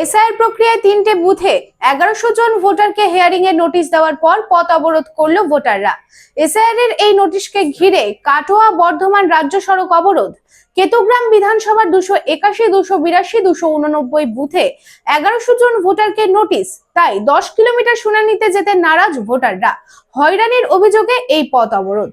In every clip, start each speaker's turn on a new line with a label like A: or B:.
A: SIR প্রক্রিয়ায় তিনটে বুথে এগারোশো জন ভোটারকে হেয়ারিং এর নোটিশ দেওয়ার পর পথ অবরোধ করল ভোটাররা। এসআইআর এর এই নোটিশকে ঘিরে কাটোয়া বর্ধমান রাজ্য সড়ক অবরোধ, কেতুগ্রাম বিধানসভার দুশো একাশি, দুশো বিরাশি, দুশো উননব্বই বুথে এগারোশো জন ভোটারকে নোটিশ তাই দশ কিলোমিটার শুনানিতে যেতে নারাজ ভোটাররা। হয়রানির অভিযোগে এই পথ অবরোধ।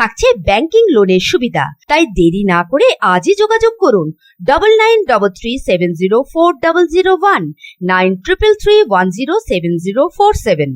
B: থাকছে ব্যাংকিং লোনের সুবিধা। তাই দেরি না করে আজই যোগাযোগ করুন double nine double three seven zero four double zero one nine triple three one zero seven zero four seven